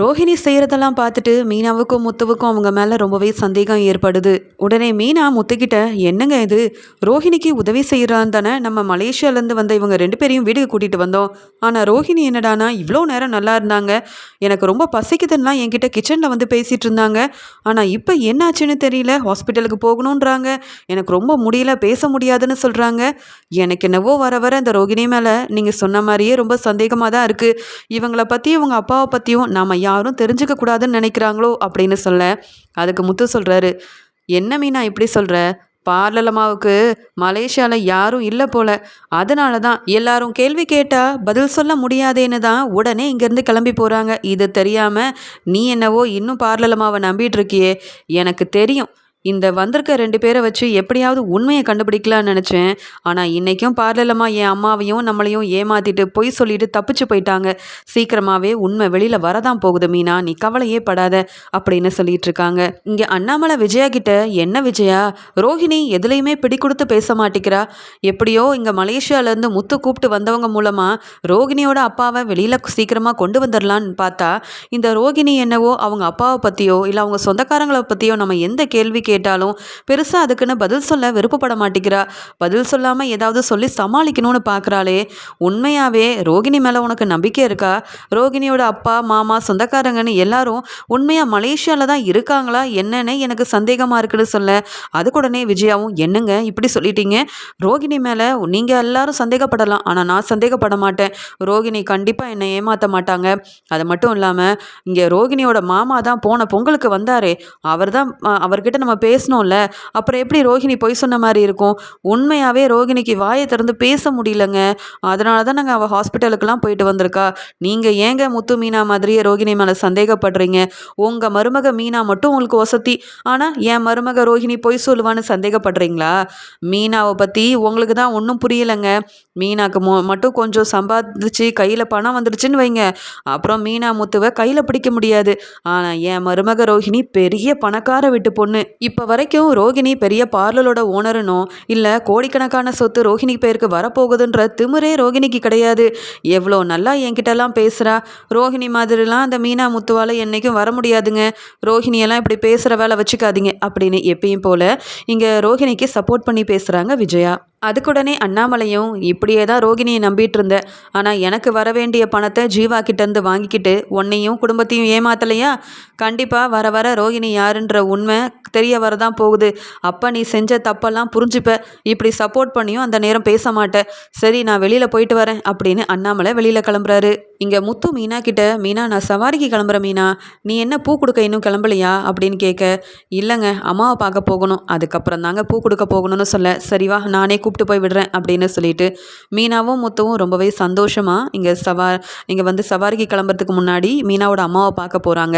ரோஹிணி செய்கிறதெல்லாம் பார்த்துட்டு மீனாவுக்கும் முத்துவுக்கும் அவங்க மேலே ரொம்பவே சந்தேகம் ஏற்படுது. உடனே மீனா முத்துக்கிட்ட என்னங்க இது? ரோஹிணிக்கு உதவி செய்கிறான்னு தானே நம்ம மலேசியாலேருந்து வந்த இவங்க ரெண்டு பேரையும் வீட்டுக்கு கூட்டிகிட்டு வந்தோம். ஆனால் ரோஹிணி என்னடானா இவ்வளோ நேரம் நல்லா இருந்தாங்க. எனக்கு ரொம்ப பசிக்குதுன்னா என்கிட்ட கிச்சனில் வந்து பேசிகிட்டு இருந்தாங்க. ஆனால் இப்போ என்னாச்சுன்னு தெரியல. ஹாஸ்பிட்டலுக்கு போகணுன்றாங்க. எனக்கு ரொம்ப முடியல பேச முடியாதுன்னு சொல்கிறாங்க எனக்கு என்னவோ வர வர அந்த ரோகிணி மேலே நீங்கள் சொன்ன மாதிரியே ரொம்ப சந்தேகமாக தான் இருக்குது இவங்களை பற்றி இவங்க அப்பாவை பற்றியும் நாம் யாரும் தெரிஞ்சுக்க கூடாதுன்னு நினைக்கிறாங்களோ அப்படின்னு சொல்ல அதுக்கு முத்து சொல்கிறாரு என்ன மீனா இப்படி சொல்கிற பார்லலமாவுக்கு மலேசியாவில் யாரும் இல்லை போல. அதனால தான் எல்லாரும் கேள்வி கேட்டால் பதில் சொல்ல முடியாதேன்னு தான் உடனே இங்கேருந்து கிளம்பி போகிறாங்க இது தெரியாமல் நீ என்னவோ இன்னும் பார்லலமாவை நம்பிட்டு இருக்கியே. எனக்கு தெரியும் இந்த வந்திருக்க ரெண்டு பேரை வச்சு எப்படியாவது உண்மையை கண்டுபிடிக்கலான்னு நினச்சேன். ஆனால் இன்றைக்கும் பார்லலமாக என் அம்மாவையும் நம்மளையும் ஏமாற்றிட்டு பொய் சொல்லிட்டு தப்பிச்சு போயிட்டாங்க. சீக்கிரமாகவே உண்மை வெளியில் வரதான் போகுது மீனா. நீ கவலையே படாத அப்படின்னு சொல்லிட்டு இருக்காங்க. இங்கே அண்ணாமலை விஜயா கிட்ட என்ன விஜயா? ரோஹிணி எதுலேயுமே பிடி கொடுத்து பேச மாட்டேங்கிறா. எப்படியோ இங்கே மலேசியாவிலேருந்து முத்து கூப்பிட்டு வந்தவங்க மூலமாக ரோகிணியோட அப்பாவை வெளியில் சீக்கிரமாக கொண்டு வந்துடலான்னு பார்த்தா இந்த ரோகிணி என்னவோ அவங்க அப்பாவை பற்றியோ இல்லை அவங்க சொந்தக்காரங்களை பற்றியோ நம்ம எந்த கேள்வி கேட்டாலும் பெருசாக அதுக்குன்னு பதில் சொல்ல விருப்பப்பட மாட்டேங்கிறா. பதில் சொல்லாமல் ஏதாவது சொல்லி சமாளிக்கணும்னு பார்க்குறாளே உண்மையாகவே ரோகிணி மேலே உனக்கு நம்பிக்கை இருக்கா? ரோகிணியோட அப்பா மாமா சொந்தக்காரங்கன்னு எல்லாரும் உண்மையாக மலேசியாவில் தான் இருக்காங்களா? என்னன்னு எனக்கு சந்தேகமாக இருக்குன்னு சொல்ல அதுக்குடனே விஜயாவும் என்னங்க இப்படி சொல்லிட்டீங்க? ரோகிணி மேலே நீங்கள் எல்லாரும் சந்தேகப்படலாம். ஆனால் நான் சந்தேகப்பட மாட்டேன். ரோகிணி கண்டிப்பாக என்னை ஏமாற்ற மாட்டாங்க. அது மட்டும் இல்லாமல் இங்கே ரோகிணியோட மாமா தான் போன பொங்கலுக்கு வந்தாரே. அவர் தான் அவர்கிட்ட நம்ம பேசணும்ல? அப்புறம் எப்படி ரோஹிணி பொய் சொன்ன மாதிரி இருக்கும்? உண்மையாகவே ரோகிணிக்கு வாயை திறந்து பேச முடியலங்க. அதனால தான் நாங்கள் அவள் ஹாஸ்பிட்டலுக்கெல்லாம் போயிட்டு வந்திருக்கா. நீங்கள் ஏங்க முத்து மீனா மாதிரியே ரோகிணி மேலே சந்தேகப்படுறீங்க? உங்கள் மருமக மீனா மட்டும் உங்களுக்கு வசதி. ஆனால் என் மருமக ரோஹிணி பொய் சொல்லுவான்னு சந்தேகப்படுறீங்களா? மீனாவை பற்றி உங்களுக்கு தான் ஒன்றும் புரியலைங்க. மீனாக்கு மொ மட்டும் கொஞ்சம் சம்பாதிச்சு கையில் பணம் வந்துடுச்சுன்னு வைங்க. அப்புறம் மீனா முத்துவை கையில் பிடிக்க முடியாது. ஆனால் என் மருமக ரோஹிணி பெரிய பணக்கார விட்டு பொண்ணு. இப்போ இப்போ வரைக்கும் ரோகிணி பெரிய பார்லரோட ஓனருனோ இல்லை கோடிக்கணக்கான சொத்து ரோஹிணி பேருக்கு வரப்போகுதுன்ற திமிரே ரோகிணிக்கு கிடையாது. எவ்வளோ நல்லா என்கிட்டலாம் பேசுகிறா ரோஹிணி மாதிரிலாம் அந்த மீனா முத்துவால் என்றைக்கும் வர முடியாதுங்க. ரோஹிணியெல்லாம் இப்படி பேசுகிற வேலை வச்சுக்காதீங்க அப்படின்னு எப்பயும் போல் இங்கே ரோஹிணிக்கு சப்போர்ட் பண்ணி பேசுகிறாங்க விஜயா. அதுக்குடனே அண்ணாமலையும் இப்படியே தான் ரோகிணியை நம்பிட்டு இருந்தேன் ஆனால் எனக்கு வர வேண்டிய பணத்தை ஜீவா கிட்டேருந்து வாங்கிக்கிட்டு உன்னையும் குடும்பத்தையும் ஏமாத்தலையா? கண்டிப்பாக வர வர ரோகிணி யாருன்ற உண்மை தெரிய வரதான் போகுது. அப்போ நீ செஞ்ச தப்பெல்லாம் புரிஞ்சுப்ப. இப்படி சப்போர்ட் பண்ணியும் அந்த நேரம் பேச மாட்டேன் சரி நான் வெளியில் போயிட்டு வரேன் அப்படின்னு அண்ணாமலை வெளியில் கிளம்புறாரு. இங்கே முத்து மீனா கிட்ட மீனா நான் சவாரிக்கு கிளம்புறேன் மீனா. நீ என்ன பூ கொடுக்க இன்னும் கிளம்பலையா? அப்படின்னு கேட்க இல்லைங்க அம்மாவை பார்க்க போகணும். அதுக்கப்புறம் தாங்க பூ கொடுக்க போகணும்னு சொல்ல. சரிவா நானே கூப்பிட்டு போய் விடுறேன் அப்படின்னு சொல்லிட்டு மீனாவும் முத்துவும் ரொம்பவே சந்தோஷமாக இங்கே சவா இங்கே வந்து சவாரிக்கு கிளம்புறதுக்கு முன்னாடி மீனாவோட அம்மாவை பார்க்க போகிறாங்க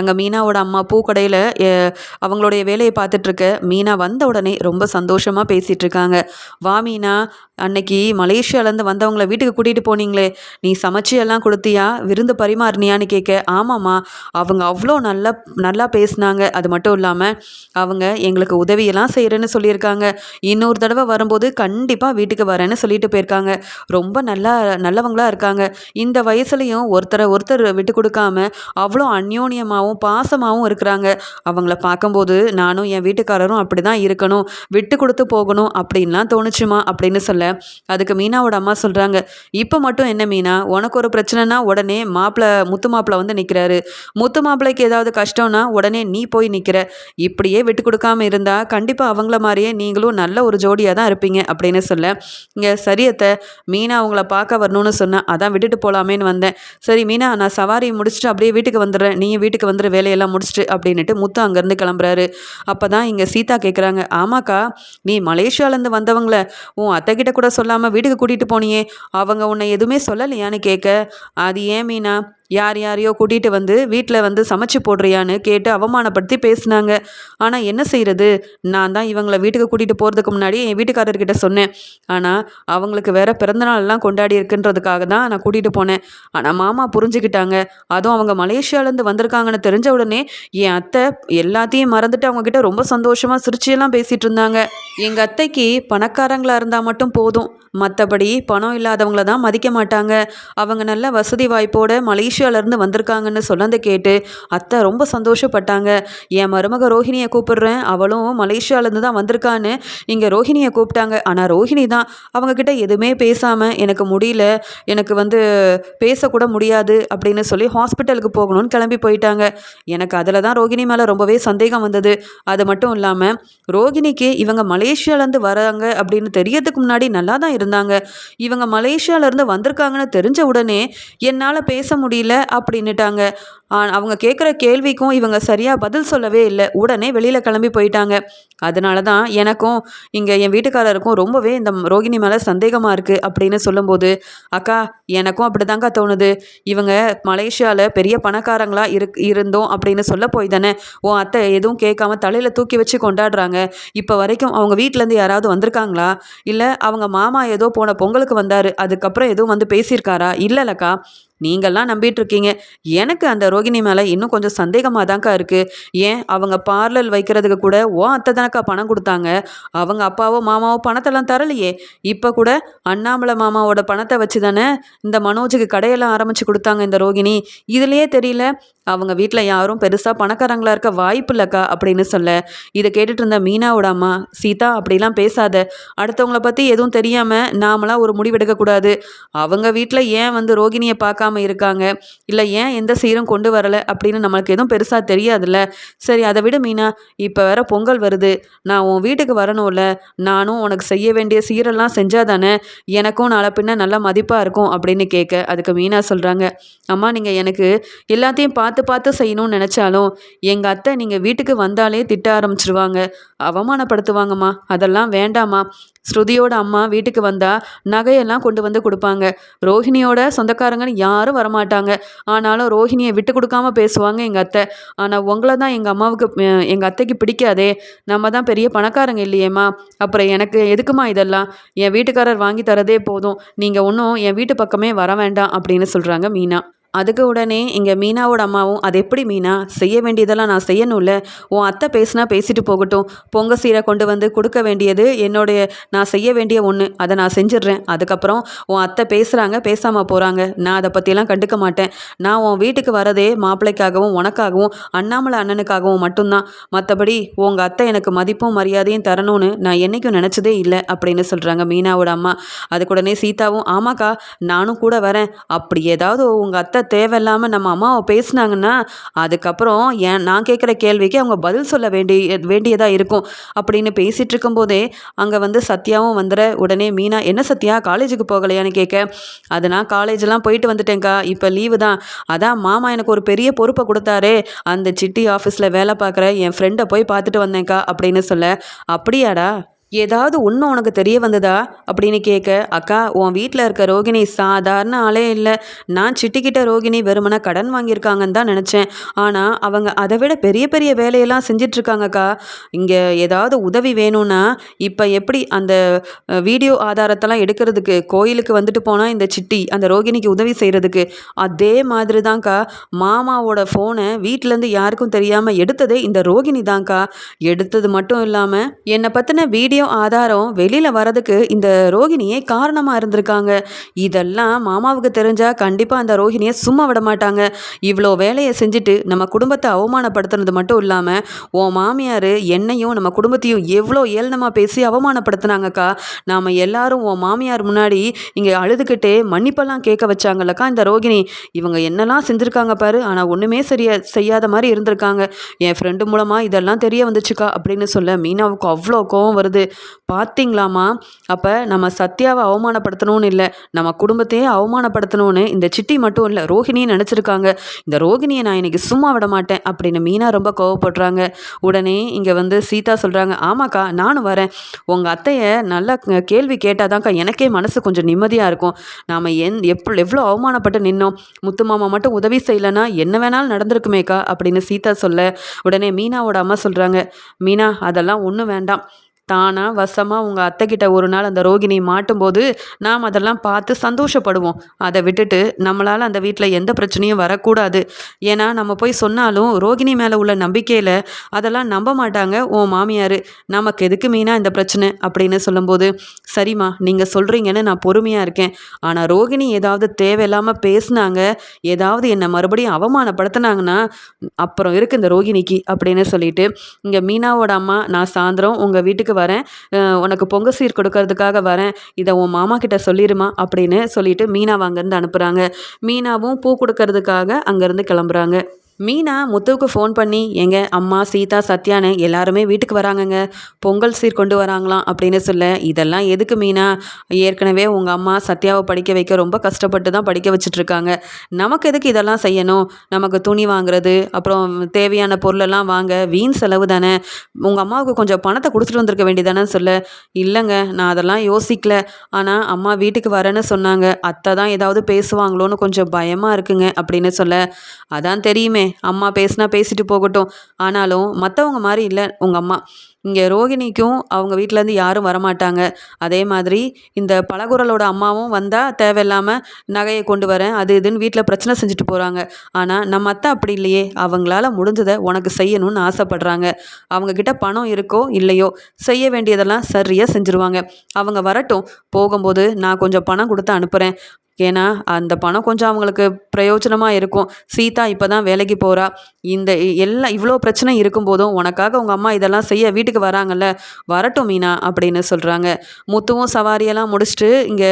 அங்கே மீனாவோட அம்மா பூக்கடையில் அவங்களுடைய வேலையை பார்த்துட்ருக்க மீனா வந்த உடனே ரொம்ப சந்தோஷமாக பேசிகிட்டு இருக்காங்க. வா மீனா அன்னைக்கு மலேசியாவிலேருந்து வந்தவங்கள வீட்டுக்கு கூட்டிகிட்டு போனீங்களே. நீ சமைச்சி எல்லாம் கொடுத்தியா? விருந்து பரிமாறினியான்னு கேட்க ஆமாம்மா அவங்க அவ்வளோ நல்லா நல்லா பேசினாங்க. அது மட்டும் இல்லாமல் அவங்க எங்களுக்கு உதவியெல்லாம் செய்கிறேன்னு சொல்லியிருக்காங்க. இன்னொரு தடவை வரும்போது கண்டிப்பாக வீட்டுக்கு வரேன்னு சொல்லிட்டு போயிருக்காங்க. ரொம்ப நல்லா நல்லவங்களாக இருக்காங்க. இந்த வயசுலையும் ஒருத்தரை ஒருத்தர் விட்டு கொடுக்காம அவ்வளோ அந்யோன்யமாகவும் பாசமாகவும் இருக்கிறாங்க. அவங்கள பார்க்கும்போது நானும் என் வீட்டுக்காரரும் அப்படி தான் இருக்கணும். விட்டு கொடுத்து போகணும். அப்படின்லாம் தோணுச்சுமா? அப்படின்னு சொல்ல அதுக்கு மீனாவோட அம்மா சொல்கிறாங்க இப்போ மட்டும் என்ன மீனா? உனக்கு ஒரு பிரச்சனைனா உடனே மாப்பிள்ளை முத்து மாப்பிள்ளை வந்து நிற்கிறாரு முத்து மாப்பிள்ளைக்கு ஏதாவது கஷ்டம்னா உடனே நீ போய் நிற்கிற இப்படியே விட்டு கொடுக்காம இருந்தால் கண்டிப்பாக அவங்கள மாதிரியே நீங்களும் நல்ல ஒரு ஜோடியாக தான் இருப்பீங்க அப்படின்னு சொல்ல இங்கே சரியத்தை மீனா அவங்கள பார்க்க வரணும்னு சொன்னேன் அதான் விட்டுட்டு போகலாமேன்னு வந்தேன். சரி மீனா நான் சவாரி முடிச்சுட்டு அப்படியே வீட்டுக்கு வந்துடுறேன். நீங்கள் வீட்டுக்கு வந்துடு வேலையெல்லாம் முடிச்சுட்டு அப்படின்ட்டு முத்து அங்கேருந்து கிளம்புறாரு. அப்போ தான் இங்கே சீதா கேட்குறாங்க ஆமாக்கா நீ மலேசியாவிலேருந்து வந்தவங்கள உன் அத்தைக்கிட்ட கூட சொல்லாமல் வீட்டுக்கு கூட்டிகிட்டு போனியே. அவங்க உன்னை எதுவுமே சொல்லலையான்னு கேட்க அது ஏன் மீனா யார் யாரையோ கூட்டிகிட்டு வந்து வீட்டில் வந்து சமைச்சு போடுறியான்னு கேட்டு அவமானப்படுத்தி பேசினாங்க. ஆனால் என்ன செய்கிறது நான் தான் இவங்களை வீட்டுக்கு கூட்டிகிட்டு போகிறதுக்கு முன்னாடி என் வீட்டுக்காரர்கிட்ட சொன்னேன். ஆனால் அவங்களுக்கு வேறு பிறந்தநாள்லாம் கொண்டாடி இருக்குன்றதுக்காக தான் நான் கூட்டிகிட்டு போனேன். ஆனால் மாமா புரிஞ்சுக்கிட்டாங்க. அதுவும் அவங்க மலேசியாலேருந்து வந்திருக்காங்கன்னு தெரிஞ்ச உடனே என் அத்தை எல்லாத்தையும் மறந்துட்டு அவங்கக்கிட்ட ரொம்ப சந்தோஷமாக சிரிச்சியெல்லாம் பேசிகிட்டு இருந்தாங்க. எங்கள் அத்தைக்கு பணக்காரங்களாக இருந்தால் மட்டும் போதும். மற்றபடி பணம் இல்லாதவங்கள தான் மதிக்க மாட்டாங்க. அவங்க நல்ல வசதி வாய்ப்போட மலேசியாவிலேருந்து வந்திருக்காங்கன்னு சொன்னதை கேட்டு அத்தை ரொம்ப சந்தோஷப்பட்டாங்க. என் மருமக ரோஹிணியை கூப்பிடுறேன். அவளும் மலேசியாவிலேருந்து தான் வந்திருக்கான்னு இங்கே ரோஹிணியை கூப்பிட்டாங்க. ஆனால் ரோஹிணி தான் அவங்கக்கிட்ட எதுவுமே பேசாமல் எனக்கு முடியல. எனக்கு வந்து பேசக்கூட முடியாது அப்படின்னு சொல்லி ஹாஸ்பிட்டலுக்கு போகணும்னு கிளம்பி போயிட்டாங்க. எனக்கு அதில் தான் ரோகிணி மேலே ரொம்பவே சந்தேகம் வந்தது. அது மட்டும் இல்லாமல் ரோகிணிக்கு இவங்க மலேசியாலேருந்து வராங்க அப்படின்னு தெரியறதுக்கு முன்னாடி நல்லா தான் இருந்தாங்க. இவங்க மலேசியாவிலேருந்து வந்திருக்காங்கன்னு தெரிஞ்ச உடனே என்னால் பேச முடியல. அப்படின்னுட்டாங்க. அவங்க கேட்குற கேள்விக்கும் இவங்க சரியாக பதில் சொல்லவே இல்லை. உடனே வெளியில் கிளம்பி போயிட்டாங்க. அதனால தான் எனக்கும் இங்கே என் வீட்டுக்காரருக்கும் ரொம்பவே இந்த ரோகிணி மேலே சந்தேகமாக இருக்குது அப்படின்னு சொல்லும்போது அக்கா எனக்கும் அப்படி தாங்க்கா தோணுது. இவங்க மலேசியாவில் பெரிய பணக்காரங்களாக இரு இருந்தோம் அப்படின்னு சொல்ல போய் தானே உன் அத்தை எதுவும் கேட்காம தலையில் தூக்கி வச்சு கொண்டாடுறாங்க. இப்போ வரைக்கும் அவங்க வீட்டிலேருந்து யாராவது வந்திருக்காங்களா? இல்லை அவங்க மாமா ஏதோ போன பொங்கலுக்கு வந்தார். அதுக்கப்புறம் எதுவும் வந்து பேசியிருக்காரா? இல்லைல்லக்கா நீங்கள்லாம் நம்பிட்டு இருக்கீங்க எனக்கு அந்த ரோகிணி மேலே இன்னும் கொஞ்சம் சந்தேகமாக தான்க்கா இருக்குது ஏன்? அவங்க பார்லர் வைக்கிறதுக்கு கூட ஓ அத்தை தானக்கா பணம் கொடுத்தாங்க. அவங்க அப்பாவோ மாமாவோ பணத்தெல்லாம் தரலையே. இப்போ கூட அண்ணாமலை மாமாவோட பணத்தை வச்சு தானே இந்த மனோஜுக்கு கடையெல்லாம் ஆரம்பித்து கொடுத்தாங்க இந்த ரோகிணி. இதுலேயே தெரியல அவங்க வீட்டில் யாரும் பெருசாக பணக்காரங்களாக இருக்க வாய்ப்பு இல்லைக்கா அப்படின்னு சொல்ல. இதை கேட்டுட்டு இருந்த மீனாவோட அம்மா சீதா அப்படிலாம் பேசாத. அடுத்தவங்கள பற்றி எதுவும் தெரியாமல் நாமளாம் ஒரு முடிவெடுக்கக்கூடாது அவங்க வீட்டில் ஏன் வந்து ரோகிணியை பார்க்காம இல்லாமல் இருக்காங்க. இல்லை ஏன் எந்த சீரும் கொண்டு வரலை அப்படின்னு நம்மளுக்கு எதுவும் பெருசாக தெரியாதுல்ல. சரி அதை விட மீனா. இப்போ வேற பொங்கல் வருது. நான் உன் வீட்டுக்கு வரணும்ல. நானும் உனக்கு செய்ய வேண்டிய சீரெல்லாம் செஞ்சால் தானே எனக்கும் நாளை பின்ன நல்ல மதிப்பாக இருக்கும் அப்படின்னு கேட்க அதுக்கு மீனா சொல்கிறாங்க அம்மா நீங்கள் எனக்கு எல்லாத்தையும் பார்த்து பார்த்து செய்யணும்னு நினச்சாலும் எங்கள் அத்தை நீங்கள் வீட்டுக்கு வந்தாலே திட்ட ஆரம்பிச்சிருவாங்க. அவமானப்படுத்துவாங்கம்மா. அதெல்லாம் வேண்டாம்மா. ஸ்ருதியோட அம்மா வீட்டுக்கு வந்தால் நகையெல்லாம் கொண்டு வந்து கொடுப்பாங்க. ரோஹிணியோட சொந்தக்காரங்கன்னு யாரும் வரமாட்டாங்க. ஆனாலும் ரோஹிணியை விட்டு கொடுக்காம பேசுவாங்க எங்கள் அத்தை. ஆனால் உங்களை தான் எங்கள் அம்மாவுக்கு எங்கள் அத்தைக்கு பிடிக்காதே. நம்ம தான் பெரிய பணக்காரங்க இல்லையேம்மா. அப்புறம் எனக்கு எதுக்குமா இதெல்லாம்? என் வீட்டுக்காரர் வாங்கி தரதே போதும். நீங்கள் ஒன்றும் என் வீட்டு பக்கமே வர வேண்டாம் அப்படின்னு சொல்கிறாங்க மீனா. அதுக்கு உடனே இங்கே மீனாவோட அம்மாவும் அது எப்படி மீனா? செய்ய வேண்டியதெல்லாம் நான் செய்யணும்ல. உன் அத்தை பேசினா பேசிட்டு போகட்டும். பொங்க சீரை கொண்டு வந்து கொடுக்க வேண்டியது என்னுடைய நான் செய்ய வேண்டிய ஒன்று அதை நான் செஞ்சிடுறேன். அதுக்கப்புறம் உன் அத்தை பேசுகிறாங்க பேசாமல் போகிறாங்க நான் அதை பற்றியெல்லாம் கண்டுக்க மாட்டேன். நான் உன் வீட்டுக்கு வரதே மாப்பிள்ளைக்காகவும் உனக்காகவும் அண்ணாமலை அண்ணனுக்காகவும் மட்டும்தான். மற்றபடி உங்கள் அத்தை எனக்கு மதிப்பும் மரியாதையும் தரணும்னு நான் என்றைக்கும் நினச்சதே இல்லை அப்படின்னு சொல்கிறாங்க மீனாவோட அம்மா. அதுக்குடனே சீதாவும் ஆமாக்கா நானும் கூட வரேன். அப்படி ஏதாவது உங்கள் அத்தை தேவையில்லாமல் நம்ம அம்மாவை பேசுனாங்கன்னா அதுக்கப்புறம் ஏன் நான் கேட்குற கேள்விக்கு அவங்க பதில் சொல்ல வேண்டிய வேண்டியதாக இருக்கும். அப்படின்னு பேசிகிட்டு இருக்கும்போதே அங்கே வந்து சத்யாவும் வந்துட உடனே மீனா என்ன சத்யா? காலேஜுக்கு போகலையான்னு கேட்க அது நான் காலேஜெலாம் போயிட்டு வந்துட்டேங்க்கா இப்போ லீவு தான். அதான் மாமா எனக்கு ஒரு பெரிய பொறுப்பை கொடுத்தாரே. அந்த சிட்டி ஆஃபீஸில் வேலை பார்க்குற என் ஃப்ரெண்டை போய் பார்த்துட்டு வந்தேங்க்கா அப்படின்னு சொல்ல அப்படியாடா. ஏதாவது உண்மை உனக்கு தெரிய வந்ததா அப்படின்னு கேட்க அக்கா உன் வீட்டில் இருக்க ரோகிணி சாதாரண ஆளே இல்லை. நான் சிட்டிக்கிட்ட ரோகிணி வெறுமனை கடன் வாங்கியிருக்காங்கன்னு தான் நினச்சேன். ஆனால் அவங்க அதை விட பெரிய பெரிய வேலையெல்லாம் செஞ்சிட்ருக்காங்கக்கா. இங்கே ஏதாவது உதவி வேணும்னா இப்போ எப்படி அந்த வீடியோ ஆதாரத்தெல்லாம் எடுக்கிறதுக்கு கோயிலுக்கு வந்துட்டு போனால் இந்த சிட்டி அந்த ரோகிணிக்கு உதவி செய்கிறதுக்கு அதே மாதிரி தான்க்கா மாமாவோட ஃபோனை வீட்டிலேருந்து யாருக்கும் தெரியாமல் எடுத்ததே இந்த ரோகிணி தான்க்கா எடுத்தது மட்டும் இல்லாமல் என்னை பற்றின வீடியோ வீடியோ ஆதாரம் வெளியில் வரதுக்கு இந்த ரோகிணியே காரணமாக இருந்திருக்காங்க. இதெல்லாம் மாமாவுக்கு தெரிஞ்சால் கண்டிப்பாக அந்த ரோஹிணியை சும்மா விட மாட்டாங்க. இவ்வளோ வேலையை செஞ்சுட்டு நம்ம குடும்பத்தை அவமானப்படுத்துனது மட்டும் இல்லாமல் உன் மாமியார் என்னையும் நம்ம குடும்பத்தையும் எவ்வளோ ஏளனமாக பேசி அவமானப்படுத்தினாங்கக்கா. நாம் எல்லாரும் உன் மாமியார் முன்னாடி இங்கே அழுதுகிட்டே மன்னிப்பெல்லாம் கேட்க வச்சாங்கல்லக்கா இந்த ரோகிணி. இவங்க என்னெல்லாம் செஞ்சுருக்காங்க பாரு. ஆனால் ஒன்றுமே சரியா செய்யாத மாதிரி இருந்திருக்காங்க. என் ஃப்ரெண்டு மூலமாக இதெல்லாம் தெரிய வந்துச்சுக்கா அப்படின்னு சொல்ல மீனாவுக்கு அவ்வளோ கோவம் வருது. பார்த்தீங்களாம்மா அப்போ நம்ம சத்யாவை அவமானப்படுத்தணும்னு இல்லை நம்ம குடும்பத்தையே அவமானப்படுத்தணும்னு இந்த சிட்டி மட்டும் இல்லை ரோஹிணியும் நினச்சிருக்காங்க. இந்த ரோகிணியை நான் இன்னைக்கு சும்மா விட மாட்டேன் அப்படின்னு மீனா ரொம்ப கோவப்படுறாங்க. உடனே இங்கே வந்து சீதா சொல்கிறாங்க ஆமாக்கா நானும் வரேன். உங்கள் அத்தையை நல்லா க- கேள்வி கேட்டாதான்க்கா எனக்கே மனசு கொஞ்சம் நிம்மதியாக இருக்கும். நாம் என் எப்போ எவ்வளோ அவமானப்பட்டு நின்னோம். முத்து மாமா மட்டும் உதவி செய்யலைன்னா என்ன வேணாலும் நடந்திருக்குமேக்கா? அப்படின்னு சீதா சொல்ல உடனே மீனாவோட அம்மா சொல்கிறாங்க மீனா அதெல்லாம் ஒன்றும் வேண்டாம். தானா வசமாக உங்கள் அத்தைக்கிட்ட ஒரு நாள் அந்த ரோகிணி மாட்டும்போது நாம் அதெல்லாம் பார்த்து சந்தோஷப்படுவோம். அதை விட்டுட்டு நம்மளால் அந்த வீட்டில் எந்த பிரச்சனையும் வரக்கூடாது. ஏன்னா நம்ம போய் சொன்னாலும் ரோகிணி மேலே உள்ள நம்பிக்கையில் அதெல்லாம் நம்ப மாட்டாங்க. உன் மாமியார் நமக்கு எதுக்கு மீனா இந்த பிரச்சனை? அப்படின்னு சொல்லும்போது சரிம்மா நீங்கள் சொல்கிறீங்கன்னு நான் பொறுமையாக இருக்கேன். ஆனால் ரோகிணி ஏதாவது தேவையில்லாமல் பேசுனாங்க ஏதாவது என்னை மறுபடியும் அவமானப்படுத்தினாங்கன்னா அப்புறம் இருக்கு இந்த ரோகிணிக்கு அப்படின்னு சொல்லிட்டு இங்கே மீனாவோட அம்மா நான் சாயந்தரம் உங்கள் வீட்டுக்கு வரேன். உனக்கு பொங்க சீர் கொடுக்கறதுக்காக வரேன். இதை உன் மாமா கிட்ட சொல்லிடுமா அப்படின்னு சொல்லிட்டு மீனாவை அங்கேருந்து அனுப்புகிறாங்க மீனாவும் பூ கொடுக்கறதுக்காக அங்கேருந்து கிளம்புறாங்க. மீனா முத்துவுக்கு ஃபோன் பண்ணி எங்க அம்மா சீதா சத்யான்னு எல்லாருமே வீட்டுக்கு வராங்கங்க. பொங்கல் சீர் கொண்டு வராங்களாம் அப்படின்னு சொல்ல இதெல்லாம் எதுக்கு மீனா? ஏற்கனவே உங்கள் அம்மா சத்யாவை படிக்க வைக்க ரொம்ப கஷ்டப்பட்டு தான் படிக்க வச்சுட்டு இருக்காங்க நமக்கு எதுக்கு இதெல்லாம் செய்யணும்? நமக்கு துணி வாங்குறது அப்புறம் தேவையான பொருளெல்லாம் வாங்க வீண் செலவு தானே. உங்கள் அம்மாவுக்கு கொஞ்சம் பணத்தை கொடுத்துட்டு வந்திருக்க வேண்டியதானே சொல்ல. இல்லைங்க நான் அதெல்லாம் யோசிக்கல. ஆனால் அம்மா வீட்டுக்கு வரேன்னு சொன்னாங்க. அத்தை தான் ஏதாவது பேசுவாங்களோன்னு கொஞ்சம் பயமாக இருக்குங்க அப்படின்னு சொல்ல. அதான் தெரியுமே அம்மா பேசினா பேசிட்டு போகட்டும். ஆனாலும் மற்றவங்க மாதிரி இல்லை உங்கள் அம்மா. இங்கே ரோகிணிக்கும் அவங்க வீட்டிலேருந்து யாரும் வரமாட்டாங்க. அதே மாதிரி இந்த பலகுரலோட அம்மாவும் வந்தால் தேவையில்லாமல் நகையை கொண்டு வரேன் அது இதுன்னு வீட்டில் பிரச்சனை செஞ்சுட்டு போகிறாங்க ஆனால் நம்ம அத்தை அப்படி இல்லையே. அவங்களால முடிஞ்சதை உனக்கு செய்யணும்னு ஆசைப்படுறாங்க. அவங்கக்கிட்ட பணம் இருக்கோ இல்லையோ செய்ய வேண்டியதெல்லாம் சரியாக செஞ்சுருவாங்க. அவங்க வரட்டும். போகும்போது நான் கொஞ்சம் பணம் கொடுத்து அனுப்புகிறேன் ஏன்னா அந்த பணம் கொஞ்சம் அவங்களுக்கு பிரயோஜனமாக இருக்கும். சீதா இப்போ தான் வேலைக்கு போகிறா இந்த எல்லாம் இவ்வளோ பிரச்சனை இருக்கும்போதும் உனக்காக உங்கள் அம்மா இதெல்லாம் செய்ய வீட்டுக்கு வராங்கல்ல வரட்டும் மீனா அப்படின்னு சொல்கிறாங்க முத்துவும் சவாரியெல்லாம் முடிச்சுட்டு இங்கே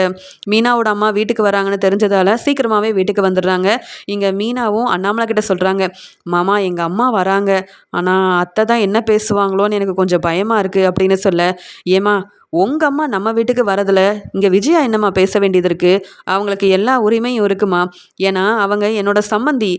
மீனாவோட அம்மா வீட்டுக்கு வராங்கன்னு தெரிஞ்சதால் சீக்கிரமாகவே வீட்டுக்கு வந்துடுறாங்க. இங்கே மீனாவும் அண்ணாமலை கிட்ட சொல்கிறாங்க மாமா எங்கள் அம்மா வராங்க. ஆனால் அத்தை தான் என்ன பேசுவாங்களோன்னு எனக்கு கொஞ்சம் பயமாக இருக்குது அப்படின்னு சொல்ல ஏமா உங்கள் அம்மா நம்ம வீட்டுக்கு வரதில் இங்கே விஜயா என்னம்மா பேச வேண்டியது இருக்குது அவங்களுக்கு எல்லா உரிமையும் இருக்குமா? ஏன்னா அவங்க என்னோட சம்மந்தி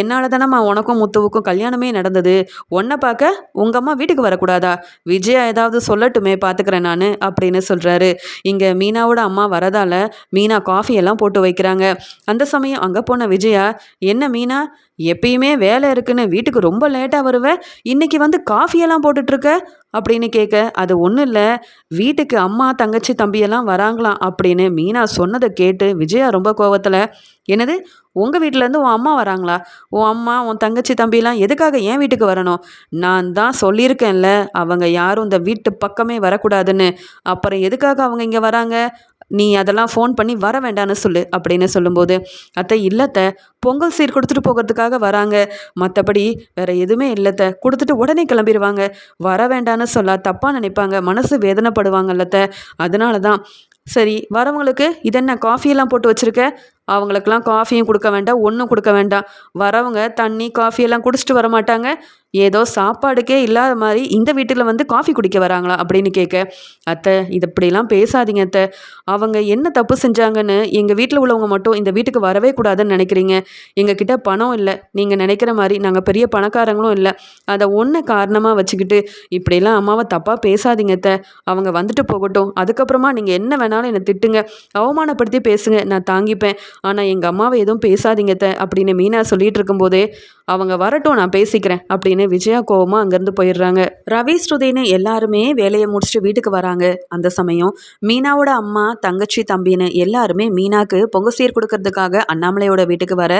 என்னால் தானம்மா உனக்கும் முத்துவுக்கும் கல்யாணமே நடந்தது. உன்னை பார்க்க உங்கள் அம்மா வீட்டுக்கு வரக்கூடாதா? விஜயா ஏதாவது சொல்லட்டுமே பார்த்துக்கிறேன் நான் அப்படின்னு சொல்கிறாரு இங்கே மீனாவோட அம்மா வரதால மீனா காஃபி எல்லாம் போட்டு வைக்கிறாங்க. அந்த சமயம் அங்கே போன விஜயா என்ன மீனா? எப்பயுமே வேலை இருக்குன்னு வீட்டுக்கு ரொம்ப லேட்டாக வருவ? இன்னைக்கு வந்து காஃபியெல்லாம் போட்டுட்ருக்க? அப்படின்னு கேட்க அது ஒன்றும் இல்லை. வீட்டுக்கு அம்மா தங்கச்சி தம்பியெல்லாம் வராங்களாம் அப்படின்னு மீனா சொன்னதை கேட்டு விஜயா ரொம்ப கோவத்தில் என்னது? உங்கள் வீட்டிலேருந்து உன் அம்மா வராங்களா? உன் அம்மா உன் தங்கச்சி தம்பிலாம் எதுக்காக என் வீட்டுக்கு வரணும்? நான் தான் சொல்லியிருக்கேன்ல அவங்க யாரும் இந்த வீட்டு பக்கமே வரக்கூடாதுன்னு. அப்புறம் எதுக்காக அவங்க இங்கே வராங்க? நீ அதெல்லாம் ஃபோன் பண்ணி வர வேண்டான்னு சொல்லு அப்படின்னு சொல்லும்போது அத்தை இல்லத்தை பொங்கல் சீர் கொடுத்துட்டு போகிறதுக்காக வராங்க. மற்றபடி வேற எதுவுமே இல்லத்தை. கொடுத்துட்டு உடனே கிளம்பிடுவாங்க வர வேண்டான்னு சொல்ல தப்பாக நினைப்பாங்க. மனசு வேதனைப்படுவாங்கல்லத்த அதனால தான் சரி வரவங்களுக்கு இதென்ன காஃபியெல்லாம் போட்டு வச்சுருக்க? அவங்களுக்கெல்லாம் காஃபியும் கொடுக்க வேண்டாம் ஒன்றும் கொடுக்க வேண்டாம். வரவங்க தண்ணி காஃபியெல்லாம் குடிச்சிட்டு வர மாட்டாங்க ஏதோ சாப்பாடுக்கே இல்லாத மாதிரி இந்த வீட்டில் வந்து காஃபி குடிக்க வராங்களா அப்படின்னு கேட்க அத்தை இது இப்படிலாம் பேசாதீங்க அத்தை. அவங்க என்ன தப்பு செஞ்சாங்கன்னு எங்கள் வீட்டில் உள்ளவங்க மட்டும் இந்த வீட்டுக்கு வரவே கூடாதுன்னு நினைக்கிறீங்க. எங்ககிட்ட பணம் இல்லை. நீங்கள் நினைக்கிற மாதிரி நாங்கள் பெரிய பணக்காரங்களும் இல்லை. அதை ஒன்று காரணமாக வச்சுக்கிட்டு இப்படிலாம் அம்மாவை தப்பாக பேசாதீங்க அத்தை. அவங்க வந்துட்டு போகட்டும். அதுக்கப்புறமா நீங்கள் என்ன வேணாலும் என்னை திட்டுங்க. அவமானப்படுத்தி பேசுங்க. நான் தாங்கிப்பேன். ஆனால் எங்கள் அம்மாவை எதுவும் பேசாதீங்க அத்தை அப்படின்னு மீனா சொல்லிகிட்டு இருக்கும்போதே அவங்க வரட்டும் நான் பேசிக்கிறேன் அப்படின்னு விஜயா கோவமாக அங்கேருந்து போயிடுறாங்க. ரவி ஸ்ருதின்னு எல்லாருமே வேலையை முடிச்சுட்டு வீட்டுக்கு வராங்க. அந்த சமயம் மீனாவோட அம்மா தங்கச்சி தம்பின்னு எல்லாருமே மீனாக்கு பொங்க சீர் கொடுக்கறதுக்காக அண்ணாமலையோட வீட்டுக்கு வர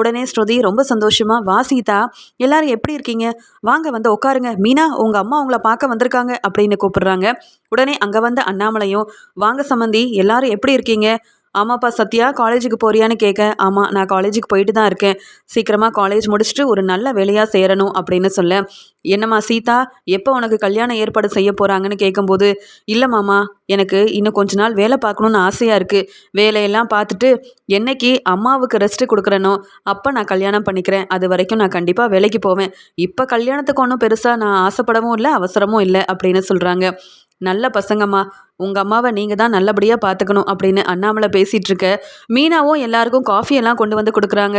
உடனே ஸ்ருதி ரொம்ப சந்தோஷமாக வா சீதா எல்லாரும் எப்படி இருக்கீங்க? வாங்க வந்து உட்காருங்க. மீனா உங்கள் அம்மா உங்களை பார்க்க வந்திருக்காங்க அப்படின்னு கூப்பிடுறாங்க. உடனே அங்கே வந்த அண்ணாமலையும் வாங்க சம்மந்தி எல்லாரும் எப்படி இருக்கீங்க? ஆமாப்பா சத்யா காலேஜுக்கு போறியான்னு கேட்க ஆமாம் நான் காலேஜுக்கு போயிட்டு தான் இருக்கேன். சீக்கிரமாக காலேஜ் முடிச்சுட்டு ஒரு நல்ல வேலையாக சேரணும் அப்படின்னு சொல்ல. என்னம்மா சீதா எப்போ உனக்கு கல்யாணம் ஏற்பாடு செய்ய போகிறாங்கன்னு கேட்கும்போது இல்லை மாமா எனக்கு இன்னும் கொஞ்ச நாள் வேலை பார்க்கணுன்னு ஆசையாக இருக்குது வேலையெல்லாம் பார்த்துட்டு என்னைக்கு அம்மாவுக்கு ரெஸ்ட்டு கொடுக்குறேனோ அப்போ நான் கல்யாணம் பண்ணிக்கிறேன். அது வரைக்கும் நான் கண்டிப்பாக வேலைக்கு போவேன். இப்போ கல்யாணத்துக்கு ஒன்றும் பெருசாக நான் ஆசைப்படவும் இல்லை அவசரமும் இல்லை அப்படின்னு சொல்கிறாங்க நல்ல பசங்கம்மா. உங்கள் அம்மாவை நீங்கள் தான் நல்லபடியாக பார்த்துக்கணும் அப்படின்னு அண்ணாமலை பேசிகிட்டு இருக்க மீனாவும் எல்லாருக்கும் காஃபி எல்லாம் கொண்டு வந்து கொடுக்குறாங்க.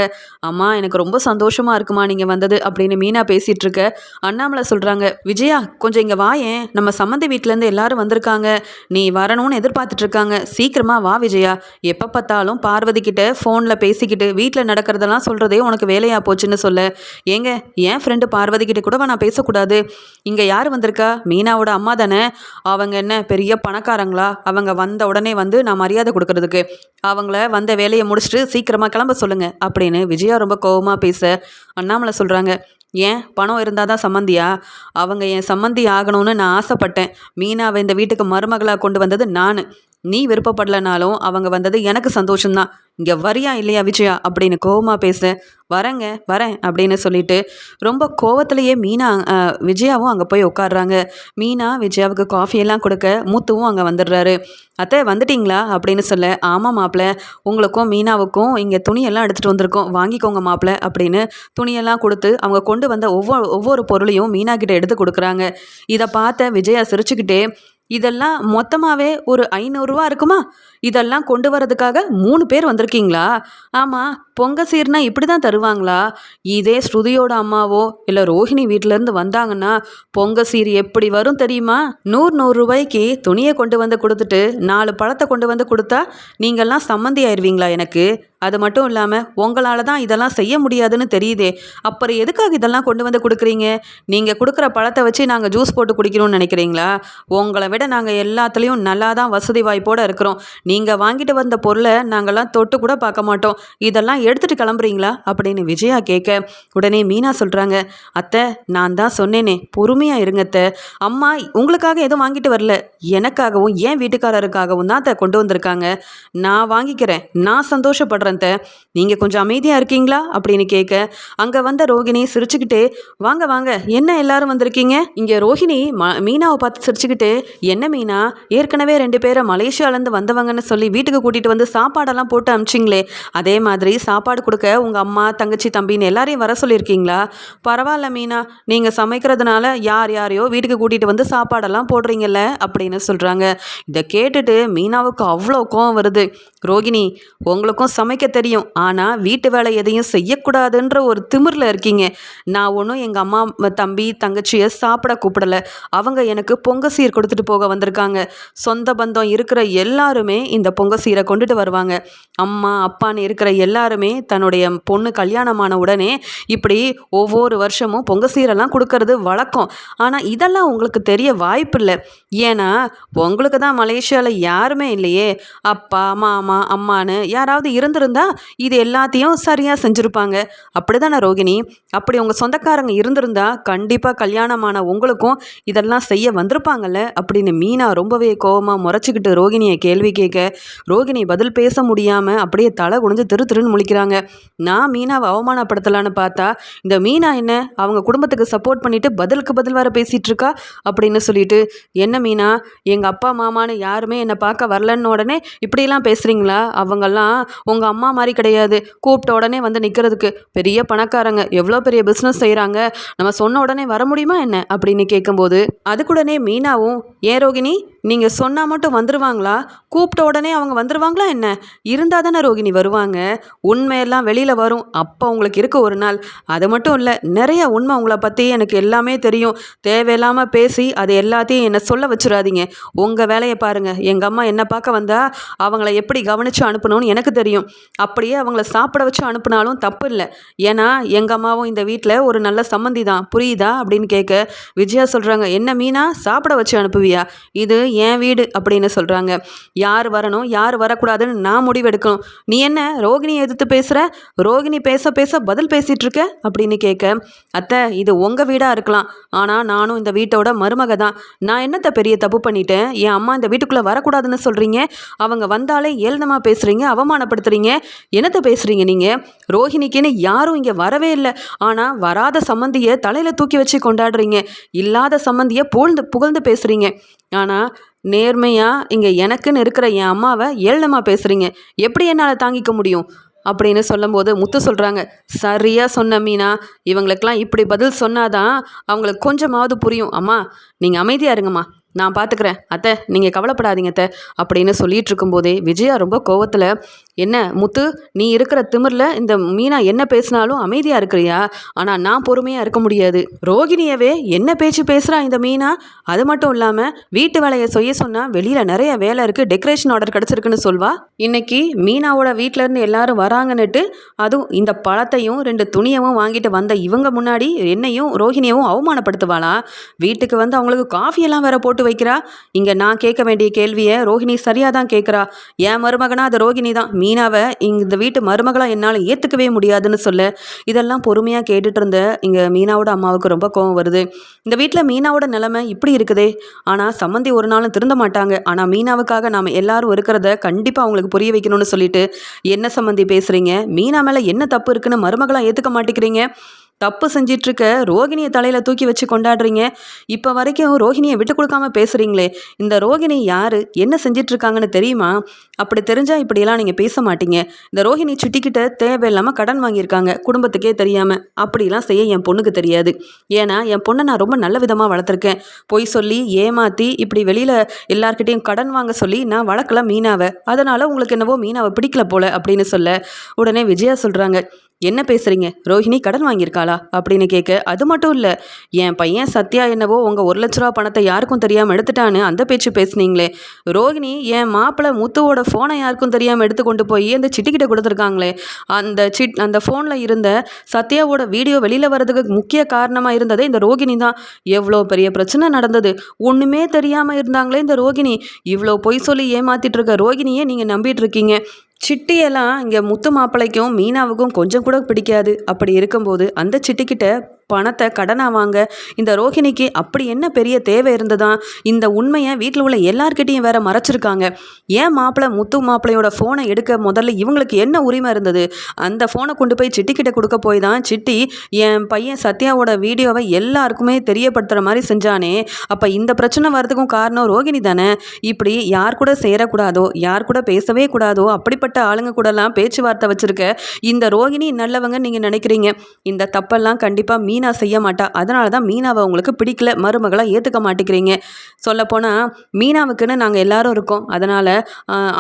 அம்மா எனக்கு ரொம்ப சந்தோஷமாக இருக்குமா நீங்கள் வந்தது அப்படின்னு மீனா பேசிகிட்டு இருக்க அண்ணாமலை சொல்கிறாங்க விஜயா கொஞ்சம் இங்கே வாயேன் நம்ம சம்மந்தி வீட்டிலேருந்து எல்லாரும் வந்திருக்காங்க. நீ வரணும்னு எதிர்பார்த்துட்டு இருக்காங்க சீக்கிரமாக வா விஜயா. எப்போ பார்த்தாலும் பார்வதி கிட்ட ஃபோனில் பேசிக்கிட்டு வீட்டில் நடக்கிறதெல்லாம் சொல்கிறதே உனக்கு வேலையாக போச்சுன்னு சொல்ல. ஏங்க என் ஃப்ரெண்டு பார்வதி கிட்ட கூட நான் பேசக்கூடாது? இங்கே யார் வந்திருக்கா? மீனாவோட அம்மா தானே. அவங்க என்ன பெரிய பணக்காரங்களா அவங்க வந்த உடனே வந்து நான் மரியாதை கொடுக்கறதுக்கு. அவங்கள வந்த வேலையை முடிச்சுட்டு சீக்கிரமாக கிளம்ப சொல்லுங்கள் அப்படின்னு விஜயா ரொம்ப கோபமாக பேச அண்ணாமலை சொல்கிறாங்க ஏன்? பணம் இருந்தால் தான் சம்மந்தியா? அவங்க என் சம்மந்தி ஆகணும்னு நான் ஆசைப்பட்டேன். மீனாவை இந்த வீட்டுக்கு மருமகளாக கொண்டு வந்தது நான். நீ விருப்பப்படலனாலும் அவங்க வந்தது எனக்கு சந்தோஷம்தான். இங்கே வரியா இல்லையா விஜயா? அப்படின்னு கோவமாக பேச. வரேங்க வரேன் அப்படின்னு சொல்லிட்டு ரொம்ப கோவத்திலேயே மீனா விஜயாவும் அங்கே போய் உட்காடுறாங்க மீனா விஜயாவுக்கு காஃபியெல்லாம் கொடுக்க மூத்துவும் அங்கே வந்துடுறாரு. அத்தை வந்துட்டிங்களா? அப்படின்னு சொல்ல ஆமாம் மாப்பிள்ள உங்களுக்கும் மீனாவுக்கும் இங்கே துணியெல்லாம் எடுத்துகிட்டு வந்திருக்கோம். வாங்கிக்கோங்க மாப்பிள்ள அப்படின்னு துணியெல்லாம் கொடுத்து அவங்க கொண்டு வந்த ஒவ்வொரு ஒவ்வொரு பொருளையும் மீனா கிட்ட எடுத்து கொடுக்குறாங்க. இதை பார்த்த விஜயா சிரிச்சுக்கிட்டே இதெல்லாம் மொத்தமாகவே ஒரு ஐநூறுரூவா இருக்குமா? இதெல்லாம் கொண்டு வரதுக்காக மூணு பேர் வந்திருக்கீங்களா? ஆமாம் பொங்க சீர்னா இப்படி தான் தருவாங்களா? இதே ஸ்ருதியோட அம்மாவோ இல்லை ரோஹிணி வீட்டிலேருந்து வந்தாங்கன்னா பொங்க சீர் எப்படி வரும் தெரியுமா? நூறு நூறு ரூபாய்க்கு துணியை கொண்டு வந்து கொடுத்துட்டு நாலு பழத்தை கொண்டு வந்து கொடுத்தா நீங்கள்லாம் சம்மந்தி ஆயிடுவீங்களா எனக்கு? அது மட்டும் இல்லாமல் உங்களால் தான் இதெல்லாம் செய்ய முடியாதுன்னு தெரியுதே. அப்புறம் எதுக்காக இதெல்லாம் கொண்டு வந்து கொடுக்குறீங்க? நீங்கள் கொடுக்குற பழத்தை வச்சு நாங்கள் ஜூஸ் போட்டு குடிக்கணும்னு நினைக்கிறீங்களா? உங்களை விட நாங்கள் எல்லாத்துலேயும் நல்லா தான் வசதி வாய்ப்போடு இருக்கிறோம். நீங்கள் வாங்கிட்டு வந்த பொருளை நாங்கள்லாம் தொட்டு கூட பார்க்க மாட்டோம். இதெல்லாம் எடுத்துகிட்டு கிளம்புறீங்களா? அப்படின்னு விஜயா கேட்க உடனே மீனா சொல்கிறாங்க அத்தை நான் தான் சொன்னேனே பொறுமையாக இருங்க அத்தை. அம்மா உங்களுக்காக எதுவும் வாங்கிட்டு வரல. எனக்காகவும் என் வீட்டுக்காரருக்காகவும் தான் அத்தை கொண்டு வந்திருக்காங்க. நான் வாங்கிக்கிறேன். நான் சந்தோஷப்படுறேன் த நீங்கள் கொஞ்சம் அமைதியாக இருக்கீங்களா? அப்படின்னு கேட்க அங்கே வந்த ரோகிணி சிரிச்சுக்கிட்டே வாங்க வாங்க. என்ன எல்லாரும் வந்திருக்கீங்க? இங்கே ரோஹிணி ம மீனாவை பார்த்து சிரிச்சுக்கிட்டு என்ன மீனா? ஏற்கனவே ரெண்டு பேரை மலேசியாலேருந்து வந்தவங்கன்னு சொல்லி வீட்டுக்கு கூட்டிகிட்டு வந்து சாப்பாடெல்லாம் போட்டு அமிச்சிங்களே. அதே மாதிரி சாப்பாடு கொடுக்க உங்கள் அம்மா தங்கச்சி தம்பின்னு எல்லாரையும் வர சொல்லியிருக்கீங்களா? பரவாயில்ல மீனா நீங்கள் சமைக்கிறதுனால யார் யாரையோ வீட்டுக்கு கூட்டிகிட்டு வந்து சாப்பாடெல்லாம் போடுறீங்கல்ல அப்படின்னு சொல்கிறாங்க இதை கேட்டுட்டு மீனாவுக்கு அவ்வளோ கோவம் வருது. ரோகிணி உங்களுக்கும் சமைக்க தெரியும். ஆனால் வீட்டு வேலை எதையும் செய்யக்கூடாதுன்ற ஒரு திமிரில் இருக்கீங்க. நான் ஒன்றும் எங்கள் அம்மா தம்பி தங்கச்சியை சாப்பிட கூப்பிடல. அவங்க எனக்கு பொங்க சீர் கொடுத்துட்டு போக வந்திருக்காங்க. சொந்த பந்தம் இருக்கிற எல்லாருமே இந்த பொங்க சீரை கொண்டுட்டு வருவாங்க. அம்மா அப்பான்னு இருக்கிற எல்லாருமே தன்னுடைய பொண்ணு கல்யாணமான உடனே இப்படி ஒவ்வொரு வருஷமும் பொங்க சீரெல்லாம் கொடுக்கறது வழக்கம். ஆனால் இதெல்லாம் உங்களுக்கு தெரிய வாய்ப்பில்லை. ஏன்னா உங்களுக்கு தான் மலேசியாவில் யாருமே இல்லையே. அப்பா மாமா அம்மான்னு யாராவது இருந்திருந்தா இது எல்லாத்தையும் சரியாக செஞ்சுருப்பாங்க. அப்படி தானே ரோகிணி? அப்படி உங்கள் சொந்தக்காரங்க இருந்திருந்தா கண்டிப்பாக கல்யாணமான உங்களுக்கும் இதெல்லாம் செய்ய வந்திருப்பாங்கல்ல? அப்படின்னு மீனா ரொம்பவே கோவமாக முறைச்சிக்கிட்டு ரோகிணியை கேள்வி கேட்க ரோகிணி பதில் பேச முடியாமல் அப்படியே தலை குனிஞ்சு திரு திருன்னு முழிக்கிறாங்க. நான் மீனாவை அவமானப்படுத்தலான்னு பார்த்தா இந்த மீனா என்ன? அவங்க குடும்பத்துக்கு சப்போர்ட் பண்ணிட்டு பதிலுக்கு பதில் வர பேசிகிட்டு இருக்கா? அப்படின்னு சொல்லிட்டு என்ன மீனா? எங்கள் அப்பா மாமான்னு யாருமே என்னை பார்க்க வரலன்னு உடனே இப்படிலாம் பேசுகிறீங்களா அவங்கெல்லாம் உங்கள் அம்மா மாதிரி கிடையாது. கூப்பிட்ட உடனே வந்து நிற்கிறதுக்கு பெரிய பணக்காரங்க. எவ்வளோ பெரிய பிஸ்னஸ் செய்கிறாங்க நம்ம சொன்ன உடனே வர முடியுமா என்ன? அப்படின்னு கேட்கும்போது அதுக்குடனே மீனாவும் ஏன் ரோகிணி? நீங்கள் சொன்னால் மட்டும் வந்துருவாங்களா? கூப்பிட்ட உடனே அவங்க வந்துடுவாங்களா என்ன? இருந்தால் தானே ரோகிணி வருவாங்க. உண்மையெல்லாம் வெளியில் வரும். அப்போ உங்களுக்கு இருக்க ஒரு நாள். அது மட்டும் இல்லை நிறைய உண்மை உங்களை பற்றி எனக்கு எல்லாமே தெரியும். தேவையில்லாமல் பேசி அது எல்லாத்தையும் என்னை சொல்ல வச்சிடாதீங்க. உங்கள் வேலையை பாருங்கள் எங்கள் அம்மா என்னை பார்க்க வந்தால் அவங்கள எப்படி கவனித்து அனுப்பணும்னு எனக்கு தெரியும். அப்படியே அவங்கள சாப்பிட வச்சு அனுப்புனாலும் தப்பு இல்லை. ஏன்னா எங்கள் அம்மாவும் இந்த வீட்டில் ஒரு நல்ல சம்மந்தி தான். புரியுதா? அப்படின்னு கேட்க விஜயா சொல்கிறாங்க என்ன மீனா? சாப்பிட வச்சு அனுப்புவியா? இது என் வீடு அப்படின்னு சொல்கிறாங்க யார் வரணும் யார் வரக்கூடாதுன்னு நான் முடிவெடுக்கணும். நீ என்ன ரோகிணியை எதிர்த்து பேசுகிற ரோகிணி பேச பேச பதில் பேசிகிட்ருக்க அப்படின்னு கேட்க அத்தை இது உங்கள் வீடாக இருக்கலாம். ஆனால் நானும் இந்த வீட்டோட மருமக தான். நான் என்னத்தை பெரிய தப்பு பண்ணிட்டேன்? என் அம்மா இந்த வீட்டுக்குள்ளே வரக்கூடாதுன்னு சொல்கிறீங்க அவங்க வந்தாலே ஏளனமாக பேசுகிறீங்க அவமானப்படுத்துகிறீங்க என்னத்தை பேசுகிறீங்க நீங்கள் ரோஹிணிக்குன்னு யாரும் இங்கே வரவே இல்லை. ஆனால் வராத சம்மந்தியை தலையில் தூக்கி வச்சு கொண்டாடுறீங்க. இல்லாத சம்மந்தியை புகழ்ந்து புகழ்ந்து பேசுகிறீங்க ஆனால் நேர்மையாக இங்கே எனக்குன்னு இருக்கிற என் அம்மாவை ஏளனமாக பேசுகிறீங்க எப்படி என்னால் தாங்கிக்க முடியும்? அப்படின்னு சொல்லும்போது முத்து சொல்கிறாங்க சரியாக சொன்ன மீனா இவங்களுக்கெல்லாம் இப்படி பதில் சொன்னாதான் அவங்களுக்கு கொஞ்சமாவது புரியும். அம்மா நீங்கள் அமைதியாக இருங்கம்மா. நான் பார்த்துக்கிறேன் அத்தை நீங்கள் கவலைப்படாதீங்க அத்தை அப்படின்னு சொல்லிட்டு இருக்கும்போதே விஜயா ரொம்ப கோவத்தில் என்ன முத்து நீ இருக்கிற திமிரில் இந்த மீனா என்ன பேசினாலும் அமைதியாக இருக்கிறியா? ஆனால் நான் பொறுமையாக இருக்க முடியாது. ரோகிணியவே என்ன பேச்சு பேசுகிறா இந்த மீனா? அது மட்டும் இல்லாமல் வீட்டு வேலையை செய்ய சொன்னால் வெளியில் நிறைய வேலை இருக்குது டெக்கரேஷன் ஆர்டர் கிடச்சிருக்குன்னு சொல்வா? இன்னைக்கு மீனாவோட வீட்டிலேருந்து இருந்து எல்லாரும் வராங்கன்னுட்டு அதுவும் இந்த பழத்தையும் ரெண்டு துணியவும் வாங்கிட்டு வந்த இவங்க முன்னாடி என்னையும் ரோஹிணியவும் அவமானப்படுத்துவாளா? வீட்டுக்கு வந்து அவங்களுக்கு காஃபியெல்லாம் வேற போட்டு வைக்கிறா? இங்கே நான் கேட்க வேண்டிய கேள்வியை ரோஹிணி சரியாக தான் கேட்குறா. என் மருமகனா அது ரோஹிணி தான் மீனாவை இங்கே இந்த வீட்டு மருமகளாக என்னால் ஏற்றுக்கவே முடியாதுன்னு சொல்ல இதெல்லாம் பொறுமையாக கேட்டுட்டு இருந்த இங்கே மீனாவோட அம்மாவுக்கு ரொம்ப கோவம் வருது. இந்த வீட்டில் மீனாவோட நிலைமை இப்படி இருக்குதே. ஆனால் சம்மந்தி ஒரு நாளும் திருந்த மாட்டாங்க. ஆனால் மீனாவுக்காக நாம் எல்லாரும் இருக்கிறத கண்டிப்பாக அவங்களுக்கு புரிய வைக்கணும்னு சொல்லிட்டு என்ன சம்மந்தி பேசுகிறீங்க மீனா மேலே என்ன தப்பு இருக்குன்னு மருமகளாக ஏற்றுக்க மாட்டேங்கிறீங்க? தப்பு செஞ்சிட்ருக்க ரோகிணியை தலையில் தூக்கி வச்சு கொண்டாடுறீங்க. இப்போ வரைக்கும் ரோகிணியை விட்டு கொடுக்காம பேசுகிறீங்களே இந்த ரோகிணி யார்? என்ன செஞ்சிட்ருக்காங்கன்னு தெரியுமா? அப்படி தெரிஞ்சால் இப்படியெல்லாம் நீங்கள் பேச மாட்டீங்க. இந்த ரோஹிணி சுட்டிக்கிட்ட தேவையில்லாமல் கடன் வாங்கியிருக்காங்க குடும்பத்துக்கே தெரியாமல் அப்படிலாம் செய்ய என் பொண்ணுக்கு தெரியாது. ஏன்னா என் பொண்ணை நான் ரொம்ப நல்ல விதமாக வளர்த்துருக்கேன். பொய் சொல்லி ஏமாற்றி இப்படி வெளியில் எல்லார்கிட்டேயும் கடன் வாங்க சொல்லி நான் வளர்க்கல மீனாவை. அதனால் உங்களுக்கு என்னவோ மீனாவை பிடிக்கல போல அப்படின்னு சொல்ல உடனே விஜயா சொல்கிறாங்க என்ன பேசுகிறீங்க ரோஹிணி கடன் வாங்கியிருக்காளா? அப்படின்னு கேட்க அது மட்டும் இல்லை. என் பையன் சத்யா என்னவோ உங்கள் ஒரு லட்ச ரூபா பணத்தை யாருக்கும் தெரியாமல் எடுத்துட்டான்னு அந்த பேச்சு பேசுனீங்களே. ரோஹிணி என் மாப்பிள்ளை முத்துவோட ஃபோனை யாருக்கும் தெரியாமல் எடுத்து கொண்டு போய் அந்த சிட்டிக்கிட்ட கொடுத்துருக்காங்களே. அந்த சிட் அந்த ஃபோனில் இருந்த சத்யாவோட வீடியோ வெளியில் வர்றதுக்கு முக்கிய காரணமாக இருந்ததே இந்த ரோகிணி தான். எவ்வளோ பெரிய பிரச்சனை நடந்தது. ஒன்றுமே தெரியாமல் இருந்தாங்களே இந்த ரோகிணி இவ்வளோ பொய் சொல்லி ஏமாத்திட்டு இருக்க ரோகிணியே நீங்கள் நம்பிட்டு இருக்கீங்க. சிட்டியெல்லாம் இங்கே முத்து மாப்பிள்ளைக்கும் மீனாவுக்கும் கொஞ்சம் கூட பிடிக்காது. அப்படி இருக்கும்போது அந்த சிட்டிக்கிட்ட பணத்தை கடனாக வாங்க இந்த ரோஹிணிக்கு அப்படி என்ன பெரிய தேவை இருந்ததா? இந்த உண்மையை வீட்டில் உள்ள எல்லார்கிட்டையும் வேற மறைச்சிருக்காங்க. ஏன் மாப்பிள்ளை முத்து மாப்பிள்ளையோட ஃபோனை எடுக்க முதல்ல இவங்களுக்கு என்ன உரிமை இருந்தது? அந்த ஃபோனை கொண்டு போய் சிட்டிக்கிட்ட கொடுக்க போய் தான் சிட்டி என் பையன் சத்யாவோட வீடியோவை எல்லாருக்குமே தெரியப்படுத்துகிற மாதிரி செஞ்சானே. அப்போ இந்த பிரச்சனை வர்றதுக்கும் காரணம் ரோகிணி தானே? இப்படி யார் கூட சேரக்கூடாதோ யார் கூட பேசவே கூடாதோ அப்படிப்பட்ட ஆளுங்க கூடலாம் பேச்சுவார்த்தை வச்சுருக்க இந்த ரோகிணி நல்லவங்க நீங்கள் நினைக்கிறீங்க. இந்த தப்பெல்லாம் கண்டிப்பாக மீ மீனா செய்ய மாட்டா. அதனால தான் மீனாவை உங்களுக்கு பிடிக்கல. மருமகளாக ஏற்றுக்க மாட்டேங்கிறீங்க. சொல்லப்போனால் மீனாவுக்குன்னு நாங்கள் எல்லாரும் இருக்கோம். அதனால்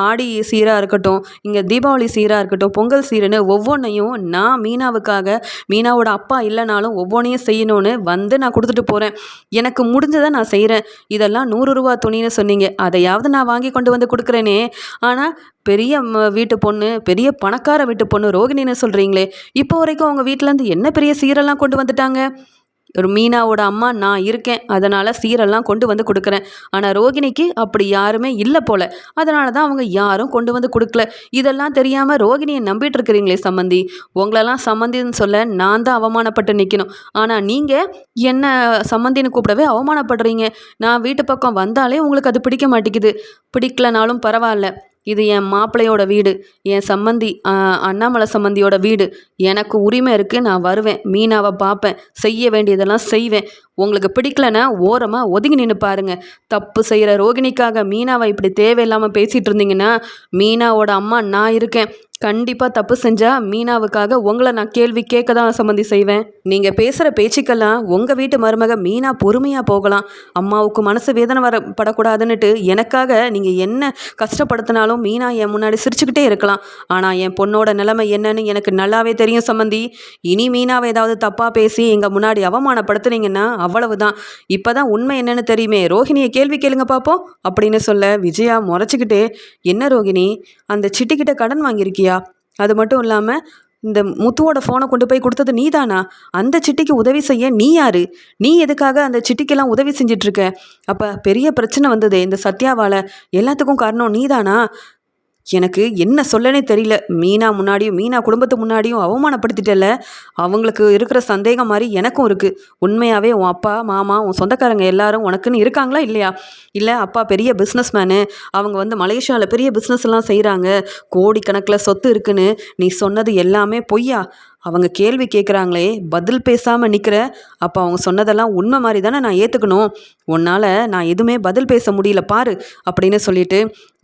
ஆடி சீராக இருக்கட்டும் இங்கே தீபாவளி சீராக இருக்கட்டும் பொங்கல் சீருன்னு ஒவ்வொன்றையும் நான் மீனாவுக்காக மீனாவோட அப்பா இல்லைனாலும் ஒவ்வொன்றையும் செய்யணும்னு வந்து நான் கொடுத்துட்டு போகிறேன் எனக்கு முடிஞ்சதை நான் செய்கிறேன் இதெல்லாம் நூறு ரூபா துணின்னு சொன்னீங்க. அதையாவது நான் வாங்கி கொண்டு வந்து கொடுக்குறேனே. ஆனால் பெரிய வீட்டு பொண்ணு பெரிய பணக்கார வீட்டு பொண்ணு ரோகிணின்னு சொல்கிறீங்களே இப்போ வரைக்கும் அவங்க வீட்டிலேருந்து என்ன பெரிய சீரெல்லாம் கொண்டு வந்துட்டாங்க? ஒரு மீனாவோட அம்மா நான் இருக்கேன் அதனால் சீரெல்லாம் கொண்டு வந்து கொடுக்குறேன். ஆனால் ரோகிணிக்கு அப்படி யாருமே இல்லை போல. அதனால தான் அவங்க யாரும் கொண்டு வந்து கொடுக்கல. இதெல்லாம் தெரியாமல் ரோகிணியை நம்பிட்டு இருக்கிறீங்களே சம்மந்தி. உங்களெல்லாம் சம்மந்தின்னு சொல்ல நான் தான் அவமானப்பட்டு நிற்கணும் ஆனால் நீங்கள் என்ன சம்மந்தின்னு கூப்பிடவே அவமானப்படுறீங்க. நான் வீட்டு பக்கம் வந்தாலே உங்களுக்கு அது பிடிக்க மாட்டேங்குது. பிடிக்கலனாலும் பரவாயில்ல. இது என் மாப்பிள்ளையோட வீடு என் சம்மந்தி அண்ணாமலை சம்மந்தியோட வீடு. எனக்கு உரிமை இருக்குது நான் வருவேன் மீனாவை பார்ப்பேன் செய்ய வேண்டியதெல்லாம் செய்வேன். உங்களுக்கு பிடிக்கலன்னா ஓரமாக ஒதுங்கி நின்று பாருங்க. தப்பு செய்கிற ரோகிணிக்காக மீனாவை இப்படி தேவையில்லாமல் பேசிகிட்டு இருந்தீங்கன்னா மீனாவோட அம்மா நான் இருக்கேன். கண்டிப்பாக தப்பு செஞ்சால் மீனாவுக்காக உங்களை நான் கேள்வி கேட்க தான் சம்மந்தி செய்வேன். நீங்கள் பேசுகிற பேச்சுக்கெல்லாம் உங்கள் வீட்டு மருமக மீனா பொறுமையாக போகலாம். அம்மாவுக்கு மனசு வேதனை வரப்படக்கூடாதுன்னுட்டு எனக்காக நீங்கள் என்ன கஷ்டப்படுத்தினாலும் மீனா என் முன்னாடி சிரிச்சுக்கிட்டே இருக்கலாம். ஆனால் என் பொண்ணோட நிலைமை என்னன்னு எனக்கு நல்லாவே தெரியும் சம்மந்தி. இனி மீனாவை ஏதாவது தப்பாக பேசி எங்கள் முன்னாடி அவமானப்படுத்துனீங்கன்னா அவ்வளவுதான். இப்போ தான் உண்மை என்னன்னு தெரியுமே. ரோஹிணியை கேள்வி கேளுங்க பார்ப்போம் அப்படின்னு சொல்ல விஜயா முறைச்சிக்கிட்டே என்ன ரோகிணி அந்த சிட்டிக்கிட்ட கடன் வாங்கியிருக்கியா? அது மட்டும் இல்லாமல் இந்த முத்துவோட ஃபோனை கொண்டு போய் கொடுத்தது நீ தானா அந்த சிட்டிக்கு உதவி செய்ய நீ யாரு? நீ எதுக்காக அந்த சிட்டிக்கெல்லாம் உதவி செஞ்சிட்ருக்க அப்போ பெரிய பிரச்சனை வந்ததே இந்த சத்யாவால். எல்லாத்துக்கும் காரணம் நீதானா? எனக்கு என்ன சொல்லனே தெரியல. மீனா முன்னாடியும் மீனா குடும்பத்து முன்னாடியும் அவமானப்படுத்திட்டல அவங்களுக்கு இருக்கிற சந்தேகம் மாதிரி எனக்கும் இருக்குது உண்மையாகவே உன் அப்பா மாமா உன் சொந்தக்காரங்க எல்லாரும் உனக்குன்னு இருக்காங்களா இல்லையா? இல்லை அப்பா பெரிய பிஸ்னஸ் மேனு அவங்க வந்து மலேசியாவில் பெரிய பிஸ்னஸ்லாம் செய்கிறாங்க கோடிக்கணக்கில் சொத்து இருக்குன்னு நீ சொன்னது எல்லாமே பொய்யா? அவங்க கேள்வி கேட்குறாங்களே பதில் பேசாமல் நிற்கிற அப்போ அவங்க சொன்னதெல்லாம் உண்மை மாதிரி தானே நான் ஏற்றுக்கணும் உன்னால் நான் எதுவுமே பதில் பேச முடியல பாரு அப்படின்னு சொல்லிட்டு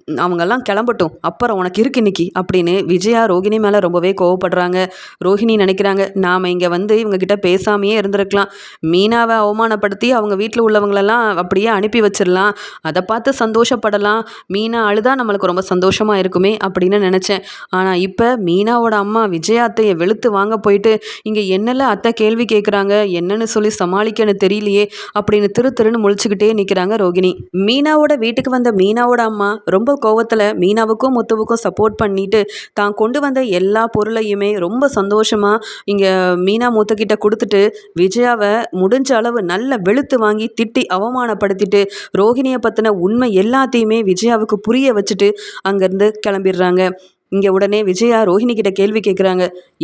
அவங்கெல்லாம் கிளம்பட்டும். அப்புறம் உனக்கு இருக்கு இன்னைக்கு அப்படின்னு விஜயா ரோகிணி மேலே ரொம்பவே கோவப்படுறாங்க. ரோஹிணி நினைக்கிறாங்க நாம் இங்கே வந்து இவங்கக்கிட்ட பேசாமையே இருந்திருக்கலாம். மீனாவை அவமானப்படுத்தி அவங்க வீட்டில் உள்ளவங்களெல்லாம் அப்படியே அனுப்பி வச்சிடலாம். அதை பார்த்து சந்தோஷப்படலாம். மீனா அழுதா நம்மளுக்கு ரொம்ப சந்தோஷமாக இருக்குமே அப்படின்னு நினச்சேன். ஆனால் இப்போ மீனாவோட அம்மா விஜயா அத்தையை வெளுத்து வாங்க போயிட்டு இங்கே என்னெல்லாம் அத்தை கேள்வி கேட்குறாங்க என்னன்னு சொல்லி சமாளிக்கன்னு தெரியலையே அப்படின்னு திரு திருன்னு முழிச்சுக்கிட்டே நிற்கிறாங்க ரோகிணி. மீனாவோட வீட்டுக்கு வந்த மீனாவோட அம்மா ரொம்ப கோவத்தில் மீனாவுக்கும் முத்துவுக்கும் சப்போர்ட் பண்ணிட்டு தான் கொண்டு வந்த எல்லா பொருளையுமே ரொம்ப சந்தோஷமாக இங்கே மீனா முத்துக்கிட்ட கொடுத்துட்டு விஜயாவை முடிஞ்ச அளவு நல்ல வெளுத்து வாங்கி திட்டி அவமானப்படுத்திட்டு ரோஹிணியை பற்றின உண்மை எல்லாத்தையுமே விஜயாவுக்கு புரிய வச்சுட்டு அங்கேருந்து கிளம்பிடுறாங்க. இங்கே உடனே விஜயா ரோஹிணி கிட்ட கேள்வி கேட்குறாங்க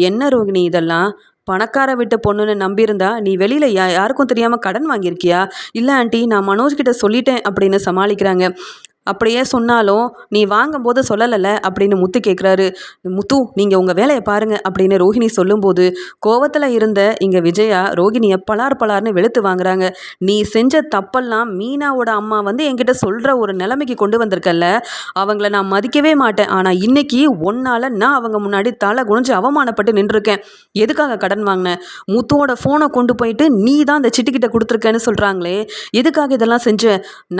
என்ன ரோஹிணி இதெல்லாம்? பணக்கார வீட்டு பொண்ணுன்னு நம்பியிருந்தா நீ வெளியில் யா யாருக்கும் தெரியாமல் கடன் வாங்கியிருக்கியா? இல்லை ஆண்டி நான் மனோஜ் கிட்ட சொல்லிட்டேன் அப்படின்னு சமாளிக்கிறாங்க. அப்படியே சொன்னாலும் நீ வாங்கும்போது சொல்லலைல்ல அப்படின்னு முத்து கேட்குறாரு முத்து நீங்கள் உங்கள் வேலையை பாருங்க அப்படின்னு ரோஹிணி சொல்லும்போது கோவத்தில் இருந்த இங்கே விஜயா ரோகிணியை பலார் பலார்னு வெளுத்து வாங்குறாங்க. நீ செஞ்ச தப்பெல்லாம் மீனாவோட அம்மா வந்து என்கிட்ட சொல்கிற ஒரு நிலைமைக்கு கொண்டு வந்திருக்கல்ல. அவங்கள நான் மதிக்கவே மாட்டேன். ஆனால் இன்னைக்கு ஒன்னால் நான் அவங்க முன்னாடி தலை குனிஞ்சு அவமானப்பட்டு நின்றுருக்கேன். எதுக்காக கடன் வாங்கினேன் முத்துவோட ஃபோனை கொண்டு போயிட்டு நீ தான் அந்த சிட்டிக்கிட்ட கொடுத்துருக்கேன்னு சொல்கிறாங்களே எதுக்காக இதெல்லாம் செஞ்ச?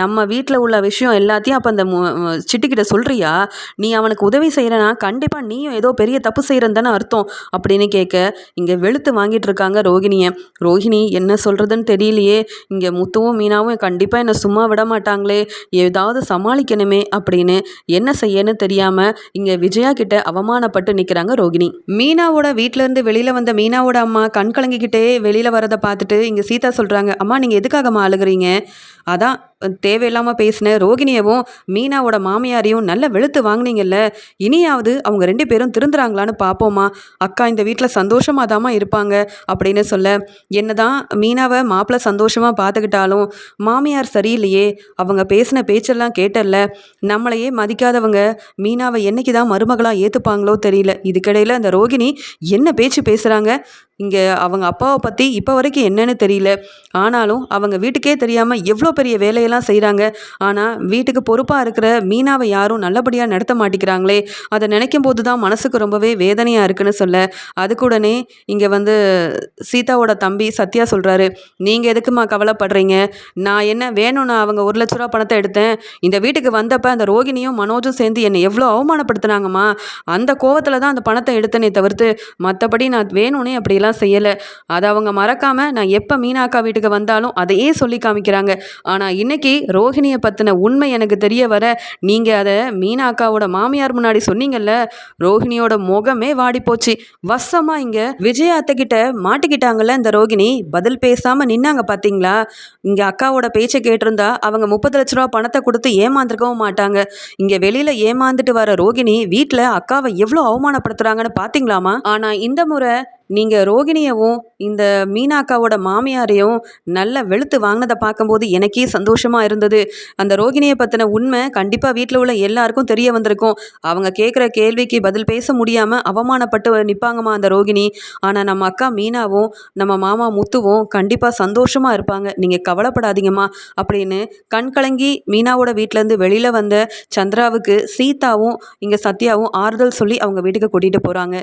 நம்ம வீட்டில் உள்ள விஷயம் எல்லாத்தையும் அப்போ அந்த சிட்டிக்கிட்ட சொல்கிறியா நீ அவனுக்கு உதவி செய்கிறனா கண்டிப்பாக நீயும் ஏதோ பெரிய தப்பு செய்கிறன்னு தானே அர்த்தம் அப்படின்னு கேட்க இங்கே வெளுத்து வாங்கிட்டு இருக்காங்க ரோகிணியை. ரோஹிணி என்ன சொல்கிறதுன்னு தெரியலையே. இங்கே முத்துவும் மீனாவும் கண்டிப்பாக என்னை சும்மா விட மாட்டாங்களே. ஏதாவது சமாளிக்கணுமே அப்படின்னு என்ன செய்யன்னு தெரியாமல் இங்கே விஜயா கிட்ட அவமானப்பட்டு நிற்கிறாங்க ரோகிணி. மீனாவோட வீட்டிலேருந்து வெளியில் வந்த மீனாவோட அம்மா கண் கலங்கிக்கிட்டே வெளியில் வரதை பார்த்துட்டு இங்கே சீதா சொல்கிறாங்க அம்மா நீங்கள் எதுக்காகம்மா அழுகிறீங்க? அதான் தேவையில்லாமல் பேசின ரோகிணியவும் மீனாவோட மாமியாரையும் நல்ல வெளுத்து வாங்கினீங்கல்ல இனியாவது அவங்க ரெண்டு பேரும் திருந்துறாங்களான்னு பார்ப்போமா அக்கா இந்த வீட்டில் சந்தோஷமாக தாமா இருப்பாங்க அப்படின்னு சொல்ல என்னதான் மீனாவை மாப்பிள்ளை சந்தோஷமாக பார்த்துக்கிட்டாலும் மாமியார் சரியில்லையே அவங்க பேசின பேச்செல்லாம் கேட்டல நம்மளையே மதிக்காதவங்க மீனாவை என்னைக்கு தான் மருமகளாக ஏற்றுப்பாங்களோ தெரியல இதுக்கிடையில் அந்த ரோகிணி என்ன பேச்சு பேசுகிறாங்க இங்கே அவங்க அப்பாவை பற்றி இப்போ வரைக்கும் என்னன்னு தெரியல. ஆனாலும் அவங்க வீட்டுக்கே தெரியாமல் எவ்வளோ பெரிய வேலையெல்லாம் செய்கிறாங்க ஆனால் வீட்டுக்கு பொறுப்பாக இருக்கிற மீனாவை யாரும் நல்லபடியாக நடத்த மாட்டேங்கிறாங்களே அதை நினைக்கும் போது தான் மனசுக்கு ரொம்பவே வேதனையாக இருக்குன்னு சொல்ல. அதுக்குடனே இங்கே வந்து சீதாவோட தம்பி சத்யா சொல்கிறாரு நீங்கள் எதுக்குமா கவலைப்படுறீங்க? நான் என்ன வேணும்னா அவங்க ஒரு லட்ச ரூபா பணத்தை எடுத்தேன். இந்த வீட்டுக்கு வந்தப்போ அந்த ரோகிணியும் மனோஜும் சேர்ந்து என்னை எவ்வளோ அவமானப்படுத்தினாங்கம்மா. அந்த கோவத்தில் தான் அந்த பணத்தை எடுத்தனே தவிர்த்து மற்றபடி நான் வேணும்னே அப்படிலாம் அதெல்லாம் செய்யலை. அதை அவங்க மறக்காமல் நான் எப்போ மீனாக்கா வீட்டுக்கு வந்தாலும் அதையே சொல்லி காமிக்கிறாங்க. ஆனால் இன்னைக்கு ரோஹிணியை பற்றின உண்மை எனக்கு தெரிய வர நீங்கள் அதை மீனாக்காவோட மாமியார் முன்னாடி சொன்னீங்கல்ல ரோஹிணியோட முகமே வாடி போச்சு. வசமாக இங்கே விஜயா அத்தைக்கிட்ட மாட்டிக்கிட்டாங்கல்ல இந்த ரோகிணி பதில் பேசாமல் நின்னாங்க பார்த்தீங்களா இங்கே அக்காவோட பேச்சை கேட்டிருந்தா அவங்க முப்பது லட்ச ரூபா பணத்தை கொடுத்து ஏமாந்துருக்கவும் மாட்டாங்க. இங்கே வெளியில் ஏமாந்துட்டு வர ரோகிணி வீட்டில் அக்காவை எவ்வளோ அவமானப்படுத்துகிறாங்கன்னு பார்த்தீங்களாமா ஆனால் இந்த முறை நீங்கள் ரோகிணியவும் இந்த மீனாக்காவோட மாமியாரையும் நல்ல வெளுத்து வாங்கினதை பார்க்கும்போது எனக்கே சந்தோஷமாக இருந்தது. அந்த ரோகிணியை பற்றின உண்மை கண்டிப்பாக வீட்டில் உள்ள எல்லாருக்கும் தெரிய வந்திருக்கும். அவங்க கேட்குற கேள்விக்கு பதில் பேச முடியாமல் அவமானப்பட்டு நிற்பாங்கம்மா அந்த ரோகிணி. ஆனால் நம்ம அக்கா மீனாவும் நம்ம மாமா முத்துவும் கண்டிப்பாக சந்தோஷமாக இருப்பாங்க. நீங்கள் கவலைப்படாதீங்கம்மா. அப்படின்னு கண் கலங்கி மீனாவோட வீட்டிலேருந்து வெளியில் வந்த சந்திராவுக்கு சீதாவும் இங்கே சத்யாவும் ஆறுதல் சொல்லி அவங்க வீட்டுக்கு கூட்டிகிட்டு போகிறாங்க